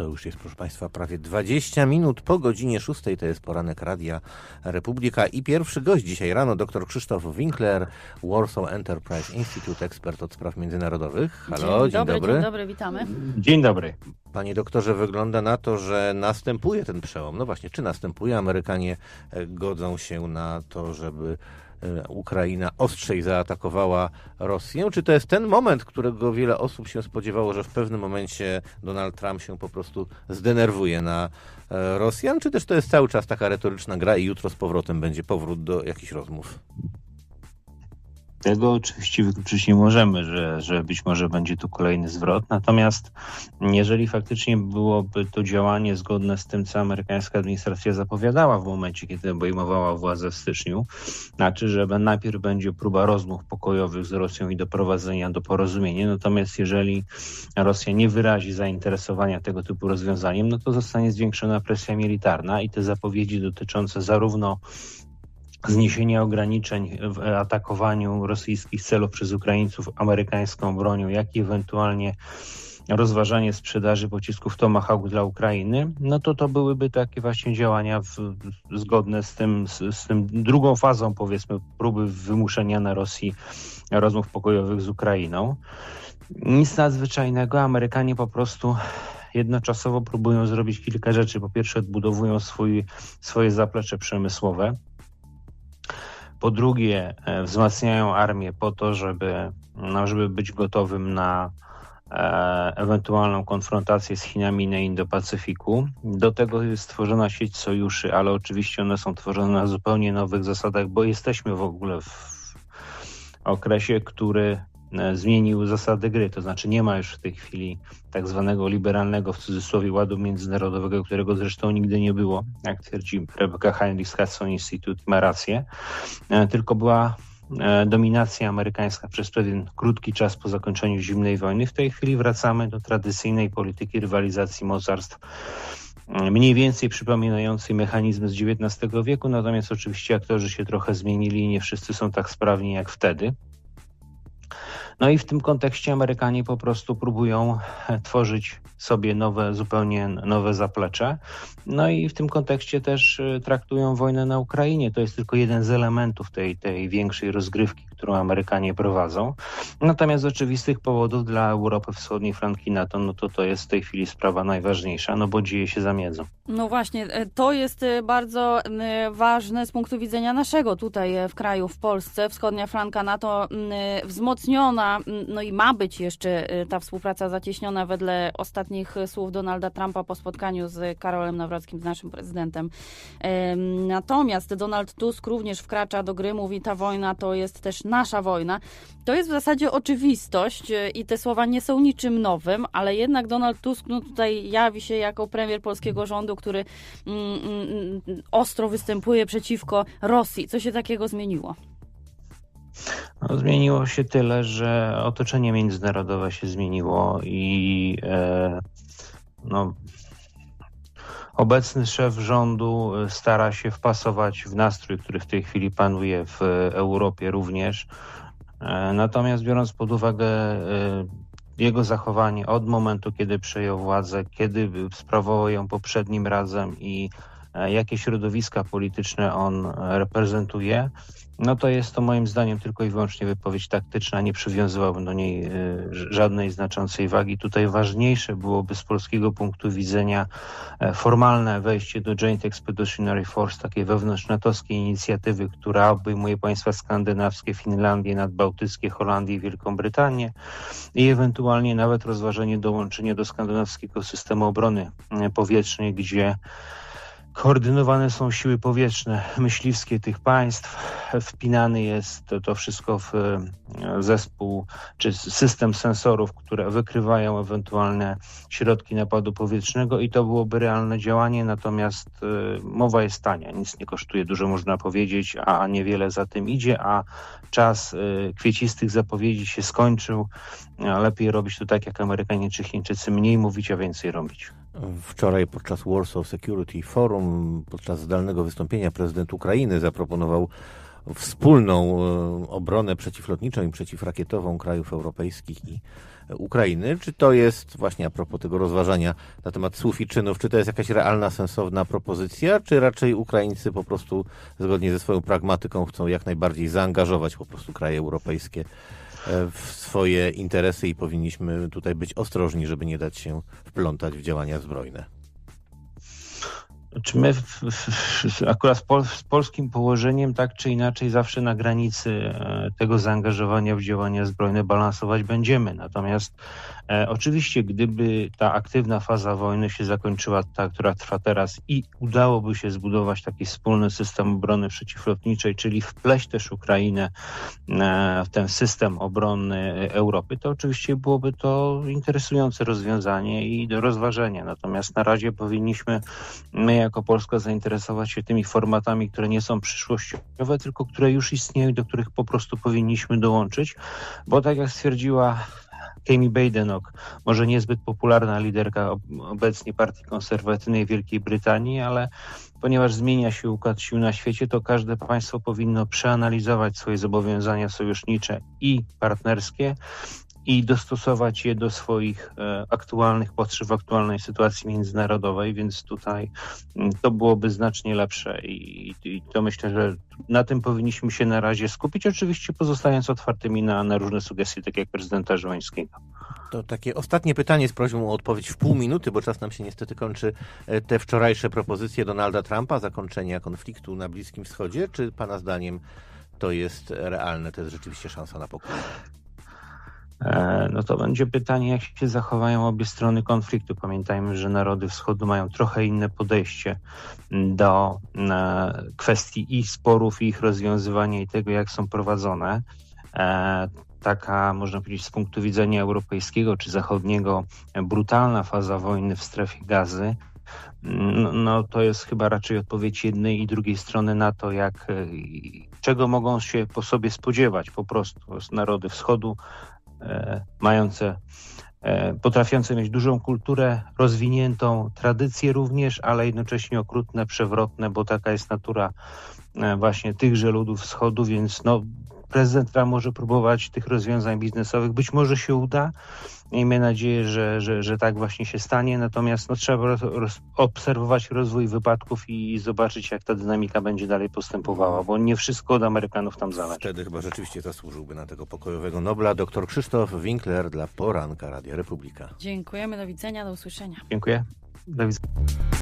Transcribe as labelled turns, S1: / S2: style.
S1: To już jest, proszę Państwa, prawie 20 minut po godzinie 6. To jest poranek Radia Republika. I pierwszy gość dzisiaj rano, dr Krzysztof Winkler, Warsaw Enterprise Institute, ekspert od spraw międzynarodowych. Halo, dzień,
S2: dzień dobry.
S1: dobry.
S2: Dzień dobry, witamy.
S3: Dzień dobry.
S1: Panie doktorze, wygląda na to, że następuje ten przełom. No właśnie, czy następuje? Amerykanie godzą się na to, żeby Ukraina ostrzej zaatakowała Rosję? Czy to jest ten moment, którego wiele osób się spodziewało, że w pewnym momencie Donald Trump się po prostu zdenerwuje na e, Rosjan? Czy też to jest cały czas taka retoryczna gra i jutro z powrotem będzie powrót do jakichś rozmów?
S3: Tego oczywiście wykluczyć nie możemy, że, że być może będzie tu kolejny zwrot. Natomiast jeżeli faktycznie byłoby to działanie zgodne z tym, co amerykańska administracja zapowiadała w momencie, kiedy obejmowała władzę w styczniu, znaczy, że najpierw będzie próba rozmów pokojowych z Rosją i doprowadzenia do porozumienia. Natomiast jeżeli Rosja nie wyrazi zainteresowania tego typu rozwiązaniem, no to zostanie zwiększona presja militarna i te zapowiedzi dotyczące zarówno zniesienia ograniczeń w atakowaniu rosyjskich celów przez Ukraińców amerykańską bronią, jak i ewentualnie rozważanie sprzedaży pocisków Tomahawk dla Ukrainy, no to to byłyby takie właśnie działania w, zgodne z tym, z, z tym drugą fazą, powiedzmy, próby wymuszenia na Rosji rozmów pokojowych z Ukrainą. Nic nadzwyczajnego, Amerykanie po prostu jednoczasowo próbują zrobić kilka rzeczy. Po pierwsze, odbudowują swój, swoje zaplecze przemysłowe. Po drugie, e, wzmacniają armię po to, żeby, no, żeby być gotowym na e, ewentualną konfrontację z Chinami na Indo-Pacyfiku. Do tego jest stworzona sieć sojuszy, ale oczywiście one są tworzone na zupełnie nowych zasadach, bo jesteśmy w ogóle w okresie, który zmienił zasady gry, to znaczy nie ma już w tej chwili tak zwanego liberalnego w cudzysłowie ładu międzynarodowego, którego zresztą nigdy nie było, jak twierdzi Rebecca Heinrich Hudson Institute, ma rację, e, tylko była e, dominacja amerykańska przez pewien krótki czas po zakończeniu zimnej wojny. W tej chwili wracamy do tradycyjnej polityki rywalizacji mocarstw e, mniej więcej przypominającej mechanizmy z XIX wieku, natomiast oczywiście aktorzy się trochę zmienili i nie wszyscy są tak sprawni jak wtedy. No i w tym kontekście Amerykanie po prostu próbują tworzyć sobie nowe, zupełnie nowe zaplecze. No i w tym kontekście też traktują wojnę na Ukrainie. To jest tylko jeden z elementów tej, tej większej rozgrywki, którą Amerykanie prowadzą. Natomiast z oczywistych powodów dla Europy Wschodniej, flanki NATO, no to to jest w tej chwili sprawa najważniejsza, no bo dzieje się za miedzą.
S2: No właśnie, to jest bardzo ważne z punktu widzenia naszego tutaj w kraju, w Polsce. Wschodnia flanka NATO wzmocniona, no i ma być jeszcze ta współpraca zacieśniona wedle ostatnich słów Donalda Trumpa po spotkaniu z Karolem Nawrockim, z naszym prezydentem. Natomiast Donald Tusk również wkracza do gry, mówi ta wojna to jest też nasza wojna. To jest w zasadzie oczywistość i te słowa nie są niczym nowym, ale jednak Donald Tusk no tutaj jawi się jako premier polskiego rządu, który mm, mm, ostro występuje przeciwko Rosji. Co się takiego zmieniło?
S3: No, zmieniło się tyle, że otoczenie międzynarodowe się zmieniło i e, no, obecny szef rządu stara się wpasować w nastrój, który w tej chwili panuje w Europie również. E, natomiast biorąc pod uwagę e, jego zachowanie od momentu, kiedy przejął władzę, kiedy sprawował ją poprzednim razem i e, jakie środowiska polityczne on reprezentuje, no to jest to moim zdaniem tylko i wyłącznie wypowiedź taktyczna, nie przywiązywałbym do niej y, żadnej znaczącej wagi. Tutaj ważniejsze byłoby z polskiego punktu widzenia formalne wejście do Joint Expeditionary Force, takiej wewnątrznatowskiej inicjatywy, która obejmuje państwa skandynawskie, Finlandię, nadbałtyckie, Holandię i Wielką Brytanię i ewentualnie nawet rozważenie dołączenia do skandynawskiego systemu obrony powietrznej, gdzie koordynowane są siły powietrzne, myśliwskie tych państw, wpinany jest to, wszystko w zespół czy system sensorów, które wykrywają ewentualne środki napadu powietrznego i to byłoby realne działanie, natomiast mowa jest tania, nic nie kosztuje, dużo można powiedzieć, a niewiele za tym idzie, a czas kwiecistych zapowiedzi się skończył. Lepiej robić to tak jak Amerykanie czy Chińczycy, mniej mówić, a więcej robić.
S1: Wczoraj podczas Warsaw Security Forum, podczas zdalnego wystąpienia prezydent Ukrainy zaproponował wspólną e, obronę przeciwlotniczą i przeciwrakietową krajów europejskich i Ukrainy. Czy to jest właśnie a propos tego rozważania na temat słów i czynów, czy to jest jakaś realna, sensowna propozycja, czy raczej Ukraińcy po prostu zgodnie ze swoją pragmatyką chcą jak najbardziej zaangażować po prostu kraje europejskie w swoje interesy i powinniśmy tutaj być ostrożni, żeby nie dać się wplątać w działania zbrojne.
S3: Czy my w, w, akurat z, pol, z, polskim położeniem tak czy inaczej zawsze na granicy e, tego zaangażowania w działania zbrojne balansować będziemy. Natomiast e, oczywiście, gdyby ta aktywna faza wojny się zakończyła, ta, która trwa teraz i udałoby się zbudować taki wspólny system obrony przeciwlotniczej, czyli wpleść też Ukrainę e, w ten system obronny Europy, to oczywiście byłoby to interesujące rozwiązanie i do rozważenia. Natomiast na razie powinniśmy my jako Polska zainteresować się tymi formatami, które nie są przyszłościowe, tylko które już istnieją i do których po prostu powinniśmy dołączyć, bo tak jak stwierdziła Kami Badenoch, może niezbyt popularna liderka obecnie partii konserwatywnej Wielkiej Brytanii, ale ponieważ zmienia się układ sił na świecie, to każde państwo powinno przeanalizować swoje zobowiązania sojusznicze i partnerskie i dostosować je do swoich e, aktualnych potrzeb aktualnej sytuacji międzynarodowej, więc tutaj mm, to byłoby znacznie lepsze i, i to myślę, że na tym powinniśmy się na razie skupić, oczywiście pozostając otwartymi na, na różne sugestie, tak jak prezydenta Żołańskiego.
S1: To takie ostatnie pytanie z prośbą o odpowiedź w pół minuty, bo czas nam się niestety kończy. E, te wczorajsze propozycje Donalda Trumpa zakończenia konfliktu na Bliskim Wschodzie, czy Pana zdaniem to jest realne, to jest rzeczywiście szansa na pokój?
S3: E, no to będzie pytanie, jak się zachowają obie strony konfliktu. Pamiętajmy, że narody wschodu mają trochę inne podejście do e, kwestii i sporów, ich rozwiązywania, i tego, jak są prowadzone. E, taka, można powiedzieć, z punktu widzenia europejskiego czy zachodniego, brutalna faza wojny w strefie gazy. No, no to jest chyba raczej odpowiedź jednej i drugiej strony na to, jak, czego mogą się po sobie spodziewać po prostu narody wschodu, mające, e, potrafiące mieć dużą kulturę, rozwiniętą tradycję również, ale jednocześnie okrutne, przewrotne, bo taka jest natura e, właśnie tychże ludów wschodu, więc no, prezydent Trump może próbować tych rozwiązań biznesowych. Być może się uda. Miejmy nadzieję, że, że, że tak właśnie się stanie. Natomiast no, trzeba roz, obserwować rozwój wypadków i zobaczyć, jak ta dynamika będzie dalej postępowała, bo nie wszystko od Amerykanów tam zależy.
S1: Wtedy chyba rzeczywiście zasłużyłby na tego pokojowego Nobla dr Krzysztof Winkler dla Poranka Radia Republika.
S2: Dziękujemy, do widzenia, do usłyszenia.
S3: Dziękuję. Do widzenia.